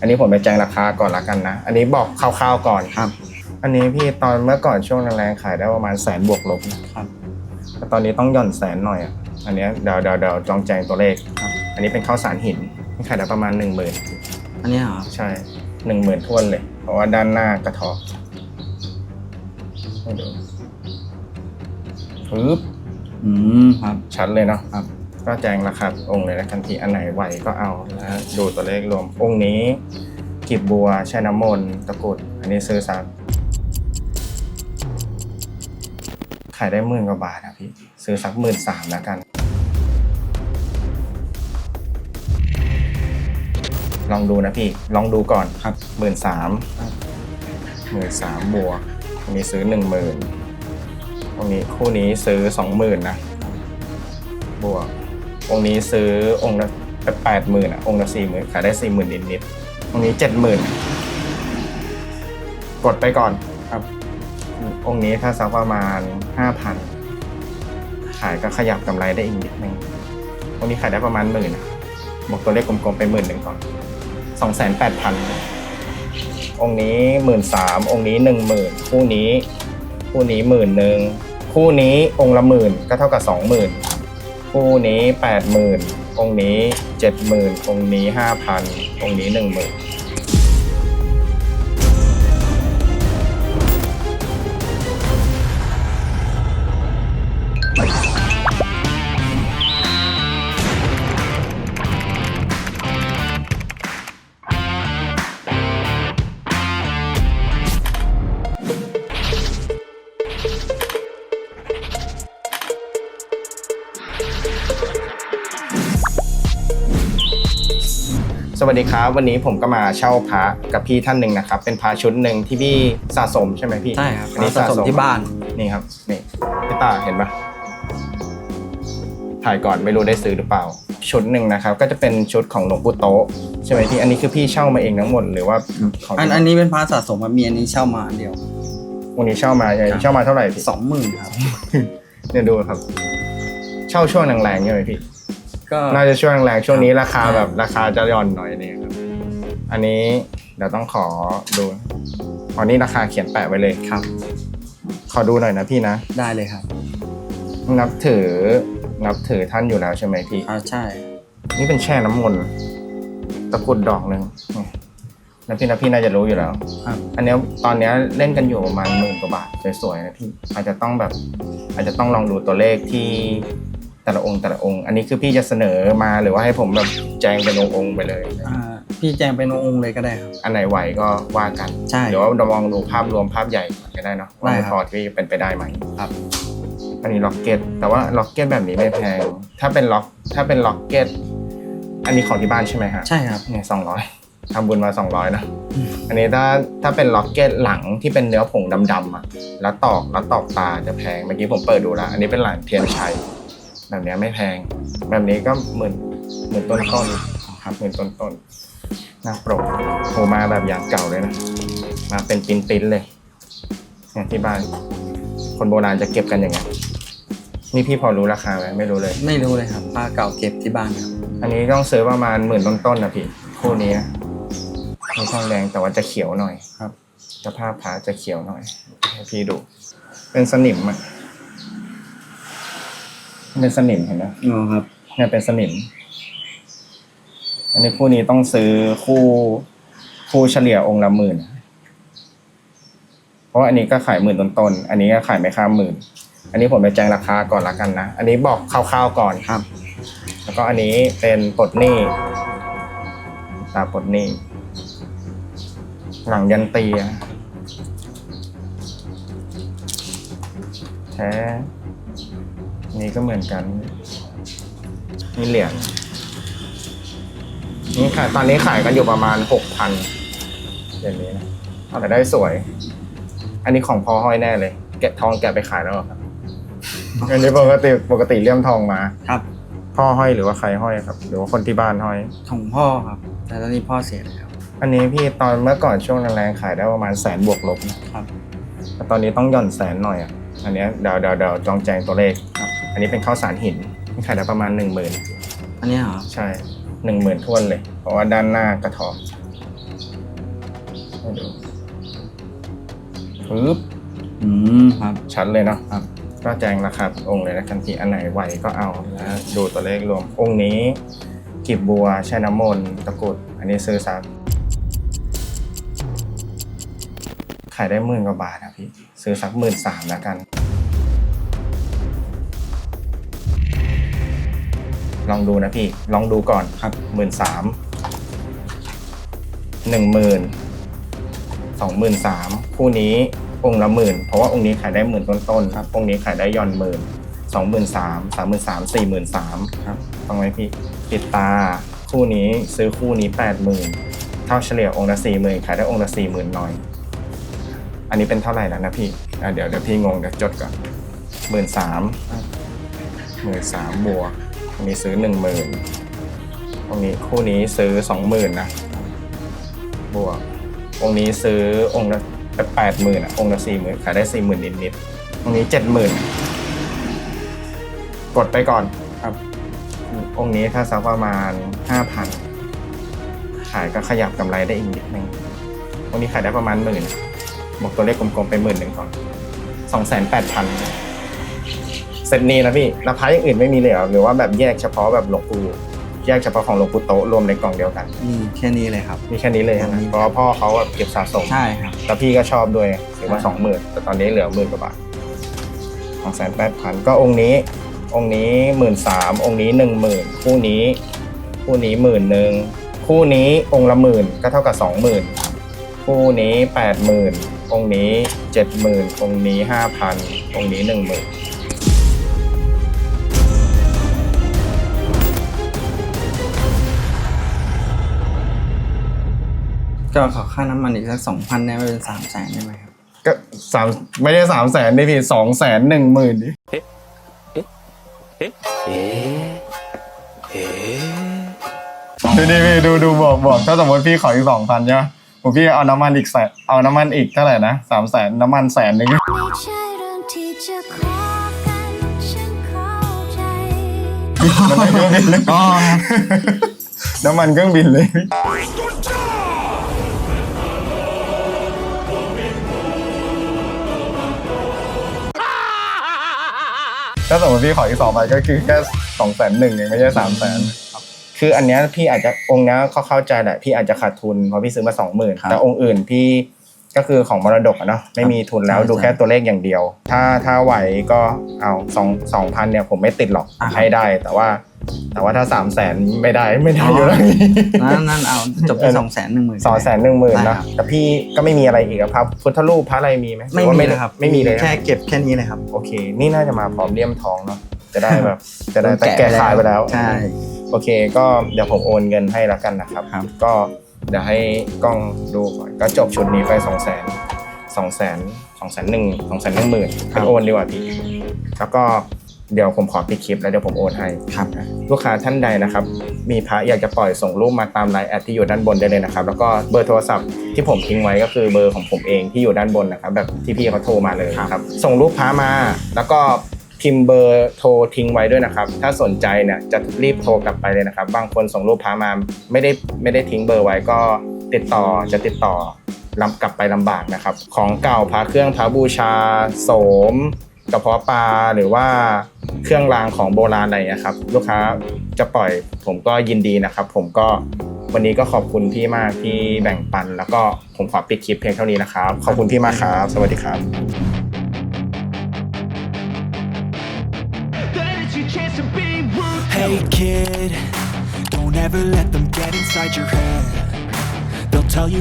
อันนี้ผมไปแจ้งราคาก่อนละกันนะ อันนี้บอกคร่าวๆก่อน ครับ อันนี้พี่ตอนเมื่อก่อนช่วงแรงๆขายได้ประมาณแสนบวกลบนะครับแต่ตอนนี้ต้องหย่อนแสนหน่อยอะอันเนี้ยเดี๋ยวเดี๋ยวเดี๋ยวจองแจงตัวเลข ครับ อันนี้เป็นข้าวสารหินที่ขายได้ประมาณหนึ่งหมื่นอันนี้เหรอครับใช่หนึ่งหมื่นทวนเลย เพราะว่าด้านหน้ากระเถอให้ดูปึ๊บอืมครับ ชัดเลยเนาะ ครับ ก็แจ้งราคาองค์เลยแล้วกันทีอันไหนไหวก็เอาแล้วดูตัวเลขรวมองค์นี้กีบบัวแช่น้ำมนต์ตะกรุดอันนี้ซื้อซักขายได้หมื่นกว่าบาทอะพี่ซื้อสักหมื่นสามแล้วกัน ลองดูนะพี่ลองดูก่อนครับหมื่นสามครับหมื่นสามบวกมีซื้อหนึ่งหมื่นตรงนี้คู่นี้ซื้อสองหมื่นนะบวก องค์นี้ซื้อองค์ละแปดหมื่นอะองค์ละสี่หมื่นขายได้สี่หมื่นนิดๆองค์นี้เจ็ดหมื่นกดไปก่อนครับ องค์นี้ถ้าสักประมาณห้าพันขายก็ขยับกำไรได้อีกนิดนึงองค์นี้ขายได้ประมาณหมื่นบวกตัวเลขกลมๆไปหมื่นหนึ่งก่อนสองแสนแปดพันองค์นี้หมื่นสามองค์นี้หนึ่งหมื่นคู่นี้ คู่นี้หมื่นหนึ่งคู่นี้องค์ละหมื่นก็เท่ากับสองหมื่น คู่นี้แปดหมื่นองค์นี้เจ็ดหมื่นองค์นี้ห้าพันองค์นี้หนึ่งหมื่น วัสดีครับ วันนี้ผมก็มาเช่าพระกับพี่ท่านหนึ่งนะครับ เป็นพระชุดหนึ่งที่พี่สะสมใช่ไหมพี่ใช่ครับอันนี้สะสมที่บ้านนี่ครับนี่พี่ตาเห็นปะถ่ายก่อนไม่รู้ได้ซื้อหรือเปล่า ชุดหนึ่งนะครับ ก็จะเป็นชุดของหลวงปู่โตะใช่ไหมพี่อันนี้คือพี่เช่ามาเองทั้งหมดหรือว่าของอันอันนี้เป็นพาสะสมครับมีอันนี้เช่ามาอันเดียววันนี้เช่ามาครับเช่ามาเท่าไหร่พี่สองหมื่นครับเนี่ยดูครับ เช่าช่วงแรงๆใช่ไหมพี่ ก็น่าจะช่วงแรงๆช่วงนี้ราคาใช่แบบราคาจะหย่อนหน่อยเนี่ยครับ อันนี้เดี๋ยวต้องขอดูอันนี้ราคาเขียนแปะไว้เลยครับ ขอดูหน่อยนะพี่นะ ได้เลยครับ นับถือนับถือท่านอยู่แล้วใช่ไหมพี่อ่าใช่ นี่เป็นแช่น้ำมนต์ตะกรุดดอกหนึ่งนี่นะพี่นะพี่น่าจะรู้อยู่แล้วครับอันเนี้ยตอนเนี้ยเล่นกันอยู่ประมาณหมื่นกว่าบาทสวยๆนะพี่อาจจะต้องแบบ อาจจะต้องลองดูตัวเลขที่ แต่ละองค์แต่ละองค์ อันนี้คือพี่จะเสนอมาหรือว่าให้ผมแบบแจงเป็นองค์ๆไปเลย อ่าพี่แจงเป็นองค์เลยก็ได้ครับ อันไหนไหวก็ว่ากัน ใช่หรือว่าเรามองดูภาพรวมภาพใหญ่ก่อนก็ได้เนาะว่าได้มันครับพอที่เป็นไปได้ไหมครับ อันนี้ล็อกเก็ตแต่ว่าล็อกเก็ตแบบนี้ไม่แพง ถ้าเป็นล็อกถ้าเป็นล็อกเก็ตอันนี้ของที่บ้านใช่ไหมฮะใช่ครับ เนี่ยสองร้อยทำบุญมาสองร้อยนะอันนี้ถ้าถ้าเป็นล็อกเก็ตหลังที่เป็นเนื้อผงดำๆอะแล้วตอกแล้วตอกตาจะแพงเมื่อกี้ผมเปิดดูแล้วอันนี้เป็นหลังเทียนชัย แบบเนี้ยไม่แพง แบบนี้ก็หมื่นหมื่นต้นต้นๆครับหมื่นต้นต้นๆหน้าโปรโหมาแบบอย่างเก่าเลยนะ มาเป็นปิ้นปิ้นๆเลยเนี่ยที่บ้านคนโบราณจะเก็บกันอย่างไงนี่พี่พอรู้ราคาไหมไม่รู้เลย ไม่รู้เลยครับผ้าเก่าเก็บที่บ้านครับอันนี้ต้องซื้อประมาณหมื่นต้นๆนะพี่คู่นี้นะมีทองแดงแต่ว่าจะเขียวหน่อยครับสภาพผาจะเขียวหน่อยให้พี่ดู เป็นสนิมอะ เป็นสนิมเห็นไหมอ๋อครับเนี่ยเป็นสนิม อันนี้คู่นี้ต้องซื้อคู่คู่เฉลี่ยองค์ละหมื่น เพราะว่าอันนี้ก็ขายหมื่นต้นๆ อันนี้ก็ขายไม่ข้ามหมื่น อันนี้ผมไปแจ้งราคาก่อนละกันนะ อันนี้บอกคร่าวๆก่อนครับ แล้วก็อันนี้เป็นปลดหนี้ตาปลดหนี้ หลังยันตีอะแท้ นี่ก็เหมือนกัน นี่เหรียญนี่ขายตอนนี้ขายกันอยู่ประมาณหกพันเหรียญนี้นะแต่ได้สวย อันนี้ของพอห้อยแน่เลย แกะทองแกะไปขายแล้วเหรอครับอันนี้ปกติปกติเลี่ยมทองมา ครับ พ่อห้อยหรือว่าใครห้อยครับ หรือว่าคนที่บ้านห้อย ของพ่อครับ แต่ตอนนี้พ่อเสียแล้ว อันนี้พี่ตอนเมื่อก่อนช่วงแรงๆขายได้ประมาณแสนบวกลบนะครับ แต่ตอนนี้ต้องหย่อนแสนหน่อยอะ อันเนี้ยเดี๋ยวเดี๋ยวเดี๋ยวจองแจงตัวเลขครับ อันนี้เป็นข้าวสารหินที่ขายได้ประมาณหนึ่งหมื่นอันนี้เหรอใช่หนึ่งหมื่นทวนเลย เพราะว่าด้านหน้ากระเถอให้ดูปึ๊บอืมครับ ชัดเลยเนาะครับ ก็แจ้งราคาองค์เลยนะกันที่อันไหนไหวก็เอานะดูตัวเลขรวมองค์นี้กีบบัวแช่น้ำมนต์ตะกรุด อันนี้ซื้อซักขายได้หมื่นกว่าบาทนะพี่ ซื้อสักหมื่นสามแล้วกัน ลองดูนะพี่ ลองดูก่อนครับหมื่นสามหนึ่งหมื่นสองหมื่นสามคู่นี้องค์ละหมื่นเพราะว่าองค์นี้ขายได้หมื่นต้นๆครับองค์นี้ขายได้ย่อนหมื่นสองหมื่นสามสามหมื่นสามสี่หมื่นสามครับฟังไหมพี่ปิดตา คู่นี้ซื้อคู่นี้แปดหมื่นเท่าเฉลี่ยองค์ละสี่หมื่นขายได้องค์ละสี่หมื่นหน่อย อันนี้เป็นเท่าไหร่แล้วนะพี่อะเดี๋ยวเดี๋ยวพี่งงเดี๋ยวจดก่อนหมื่นสามหมื่นสามบวกอั นนี้ซื้อหนึ่งหมื่นตรงนี้คู่นี้ซื้อสองหมื่นนะ บวก องค์นี้ซื้อองค์ละแปดหมื่นอะ องค์ละสี่หมื่นขายได้สี่หมื่นนิดๆองค์นี้เจ็ดหมื่นกดไปก่อนครับ องค์นี้ถ้าสักประมาณห้าพันขายก็ขยับกำไรได้อีกนิดนึงองค์นี้ขายได้ประมาณหมื่นบอกตัวเลขกลมๆไปหมื่นหนึ่งก่อนสองแสนแปดพัน เซตนี้นะพี่ราคาอย่างอื่นไม่มีเลยเหรอหรือว่าแบบแยกเฉพาะแบบหลวงปู่แยกเฉพาะของหลวงปู่โตะรวมในกล่องเดียวกันนี่แค่นี้เลยครับ มีแค่นี้เลยใช่ไหมมีเพราะว่าพ่อเขาแบบเก็บสะสมใช่ครับ แล้วพี่ก็ชอบด้วยถือว่าใช่สองหมื่นแต่ตอนนี้เหลือหมื่นกว่าบาทสองแสนแปดพันก็องค์นี้ องค์นี้หมื่นสามองค์นี้หนึ่งหมื่นคู่นี้ คู่นี้หมื่นหนึ่งคู่นี้องค์ละหมื่นก็เท่ากับสองหมื่นคู่นี้แปดหมื่นองค์นี้เจ็ดหมื่นองค์นี้ห้าพันองค์นี้หนึ่งหมื่น ก็ขอค่าน้ำมันอีกสักสองพันได้ไหมเป็นสามแสนได้ไหมครับก็สามไม่ได้สามแสนดิพี่สองแสนหนึ่งหมื่นดิดูดิพี่ดูดูบอกบอกถ้าสมมติพี่ขออีกสองพันใช่ไหมผมพี่เอาน้ำมันอีกแสนเอาน้ำมันอีกเท่าไหร่นะสามแสนน้ำมันแสนหนึ่งไม่ใช่เรื่องที่จะขอกันฉันเข้าใจน้ำมันเครื่องบินเลยอ๋อน้ำมันเครื่องบินเลย ถ้าสมมติพี่ขออีกสองใบก็คือแค่สองแสนหนึ่งเองไม่ใช่สามแสนคืออันเนี้ยพี่อาจจะองค์เนี้ยเขาเข้าใจแหละพี่อาจจะขาดทุนเพราะพี่ซื้อมาสองหมื่นครับแต่องค์อื่นพี่ก็คือของมรดกอะเนาะไม่มีทุนแล้วใช่ดูแค่ใช่ตัวเลขอย่างเดียว ถ้าถ้าไหวก็เอาสองสองพันเนี่ยผมไม่ติดหรอกอะครับให้ได้แต่ว่า แต่ว่าถ้าสามแสนไม่ได้ไม่ได้อยู่แล้ว นั่นนั่นเอาจบที่สองแสนหนึ่งหมื่นสองแสนหนึ่งหมื่นได้นะครับแต่พี่ก็ไม่มีอะไรอีกอะครับพุทธรูปพระอะไรมีไหมไม่หรือว่ามีเลยครับไม่มีเลยแค่เก็บแค่นี้เลยครับ โอเค นี่น่าจะมาพร้อมเลี่ยมทองเนาะจะได้แบบจะได้แต่แกะแกะขายไปแล้วใช่โอเค ก็เดี๋ยวผมโอนเงินให้แล้วกันนะครับครับ ก็เดี๋ยวให้กล้องดูก่อนก็จบชุดนี้ไปสองแสนสองแสนสองแสนหนึ่งสองแสนหนึ่งหมื่นเป็นโอนดีกว่าพี่แล้วก็ เดี๋ยวผมขอปิดคลิปแล้วเดี๋ยวผมโอนให้ครับ ลูกค้าท่านใดนะครับ มีพระอยากจะปล่อยส่งรูปมาตามไลน์แอดที่อยู่ด้านบนได้เลยนะครับ แล้วก็เบอร์โทรศัพท์ที่ผมทิ้งไว้ก็คือเบอร์ของผมเองที่อยู่ด้านบนนะครับ แบบที่พี่เขาโทรมาเลยครับ ส่งรูปพระมา แล้วก็พิมพ์เบอร์โทรทิ้งไว้ด้วยนะครับ ถ้าสนใจเนี่ยจะรีบโทรกลับไปเลยนะครับ บางคนส่งรูปพระมาไม่ได้ไม่ได้ทิ้งเบอร์ไว้ก็ติดต่อจะติดต่อลำกลับไปลำบากนะครับ ของเก่าพระเครื่องพระบูชา โสม กระเพาะปลาหรือว่าเครื่องรางของโบราณอะไรอย่างเงี้ยครับ ลูกค้าจะปล่อยผมก็ยินดีนะครับ ผมก็วันนี้ก็ขอบคุณพี่มากที่แบ่งปัน แล้วก็ผมขอปิดคลิปเพียงเท่านี้นะครับ ขอบคุณพี่มากครับ สวัสดีครับ Hey kid, don't ever let them get inside your head. They'll tell you